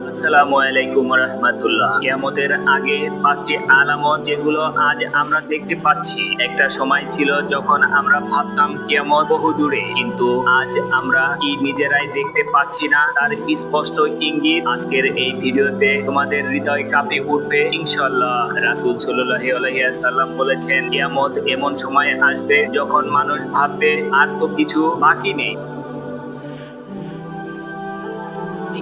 আসসালামু আলাইকুম রহমতুল্লাহ। কিয়ামতের আগে পাঁচটি আলামত যেগুলো আজ আমরা দেখতে পাচ্ছি, একটা সময় ছিল যখন আমরা ভাবতাম কিয়ামত বহু দূরে, কিন্তু আজ আমরা কি নিজেরাই দেখতে পাচ্ছি না, তার স্পষ্ট ইঙ্গিত আজকের এই ভিডিওতে তোমাদের হৃদয় কাঁপে উঠবে। ইনশাল্লাহ রাসূল সাল্লাল্লাহু আলাইহি বলেছেন, কিয়ামত এমন সময় আসবে যখন মানুষ ভাববে, আর তো কিছু বাকি নেই।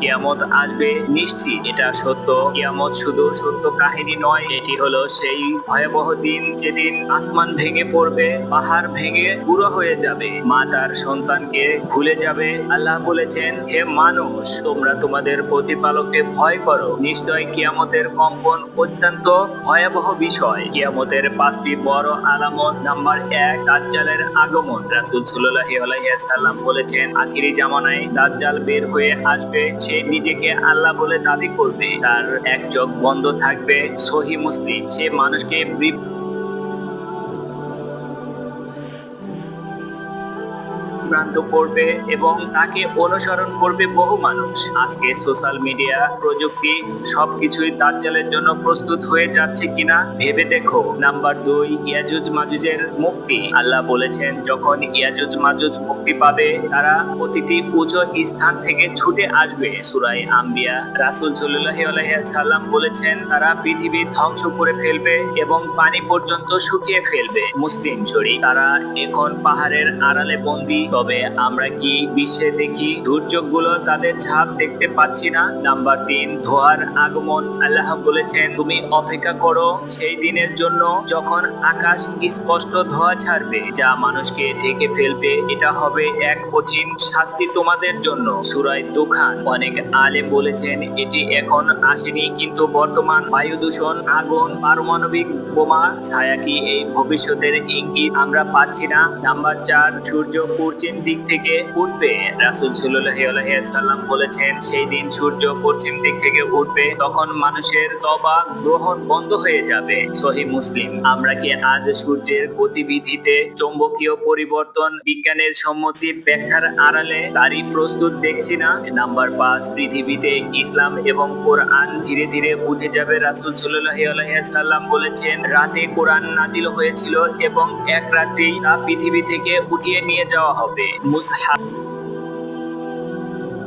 কিয়ামত আসবে নিশ্চিত, এটা সত্য। কিয়ামত শুধু সত্য কাহিনী নয়, এটি হলো সেই ভয়াবহ দিন যেদিন আসমান ভেঙে পড়বে, পাহাড় ভেঙে পুরো হয়ে যাবে, মা তার সন্তানকে ভুলে যাবে। আল্লাহ বলেছেন, হে মানুষ, তোমরা তোমাদের প্রতিপালককে ভয় করো। নিশ্চয় কিয়ামতের কম্পন অত্যন্ত ভয়াবহ বিষয়। কিয়ামতের পাঁচটি বড় আলামত, নাম্বার এক, দাজ্জালের আগমন। রাসূল সাল্লাল্লাহু আলাইহি সাল্লাম বলেছেন, আখিরি জামানায় দাজ্জাল বের হয়ে আসবে। সে নিজেকে আল্লাহ বলে দাবি করবে। তার এক চোখ বন্ধ থাকবে। সহি মুসলিম সে মানুষকে বিভ্রান্ত করবে এবং তাকে অনুসরণ করবে বহু মানুষ। আজকে সোশ্যাল মিডিয়া, প্রযুক্তি সবকিছুই দাজ্জালের জন্য প্রস্তুত হয়ে যাচ্ছে কিনা ভেবে দেখো। নাম্বার দুই, ইয়াজুজ মাজুজের মুক্তি। আল্লাহ বলেছেন, যখন ইয়াজুজ মাজুজ মুক্তি পাবে, তারা প্রতিটি উঁচু স্থান থেকে ছুটে আসবে। সুরাই আম্বিয়া, রাসূল সাল্লাম বলেছেন, তারা পৃথিবী ধ্বংস করে ফেলবে এবং পানি পর্যন্ত শুকিয়ে ফেলবে। মুসলিম শরীফ, তারা এখন পাহাড়ের আড়ালে বন্দী। তবে আমরা কি বিশ্বে দেখি দুর্যোগগুলো তাদের ছাপ দেখতে পাচ্ছি না? নাম্বার তিন, ধোয়ার আগমন। আল্লাহ বলেছেন, তুমি অপেক্ষা করো সেই দিনের জন্য যখন আকাশ স্পষ্ট ধোয়া ছাড়বে, যা মানুষকে ঢেকে ফেলবে। এটা হবে এক কঠিন শাস্তি তোমাদের জন্য। সুরায় দুখান অনেক আলেম বলেছেন, এটি এখন আসেনি, কিন্তু বর্তমান বায়ু দূষণ, আগুন, পারমাণবিক বোমা, ছায়া কি এই ভবিষ্যতের ইঙ্গিত আমরা পাচ্ছি না? নাম্বার চার, সূর্য পশ্চিম দিক থেকে উঠবে। রাসুল সাল্লাম বলেছেন, সেই দিন সূর্য পশ্চিম দিক থেকে উঠবে, তখন মানুষের তবা গ্রহণ বন্ধ হয়ে যাবে। সহি মুসলিম। আমরা কি আজ সূর্যের গতিবিধিতে চৌম্বকীয় পরিবর্তন বিজ্ঞানের সম্মতি ব্যাখ্যার আড়ালে তারই প্রস্তুত দেখছি না? নাম্বার পাঁচ, পৃথিবীতে ইসলাম এবং কোরআন ধীরে ধীরে উঠে যাবে, রাসুল সাল্লাম বলেছেন, রাতে কোরআন নাজিল হয়েছিল এবং এক রাতেই তা পৃথিবী থেকে উঠিয়ে নিয়ে যাওয়া হবে। de Mus'haf.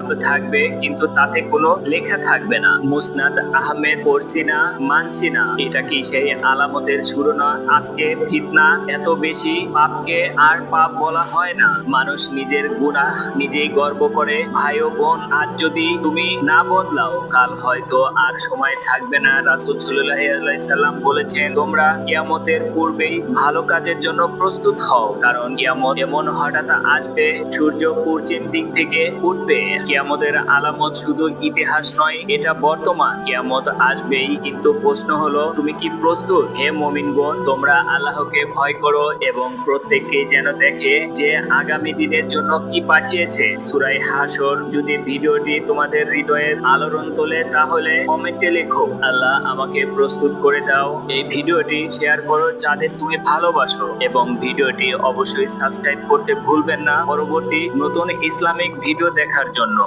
মুসহাফ থাকবে, কিন্তু তাতে কোনো লেখা থাকবে না। মুসনাদ আহমেদ পড়ছি না, মানছি না। এটা কি সেই আলামতের শুরু না? আজকে ফিতনা এত বেশি, পাপকে আর পাপ বলা হয় না। মানুষ নিজের গুনাহ নিজেই গর্ব করে। ভাই ও বোন, আজ যদি তুমি না বদলাও, কাল হয়তো আর সময় থাকবে না। রাসূল সাল্লাম বলেছেন, তোমরা কিয়ামতের পূর্বেই ভালো কাজের জন্য প্রস্তুত হও, কারণ কিয়ামত এমন হঠাৎ আসবে, সূর্য পশ্চিম দিক থেকে উঠবে। কিয়ামতের আলামত শুধু ইতিহাস নয়, এটা বর্তমান কিয়ামত আসবেই। কিন্তু প্রশ্ন হলো, তুমি কি প্রস্তুত? হে মমিনগণ, তোমরা আল্লাহকে ভয় করো এবং প্রত্যেককে যেন দেখে যে আগামী দিনের জন্য কি পাঠিয়েছে সুরাই হাসর যদি ভিডিওটি তোমাদের হৃদয়ের আলোড়ন তোলে, তাহলে কমেন্টে লেখো, আল্লাহ আমাকে প্রস্তুত করে দাও। এই ভিডিওটি শেয়ার করো যাদের তুমি ভালোবাসো এবং ভিডিওটি অবশ্যই সাবস্ক্রাইব করতে ভুলবেন না। পরবর্তী নতুন ইসলামিক ভিডিও দেখার জন্য।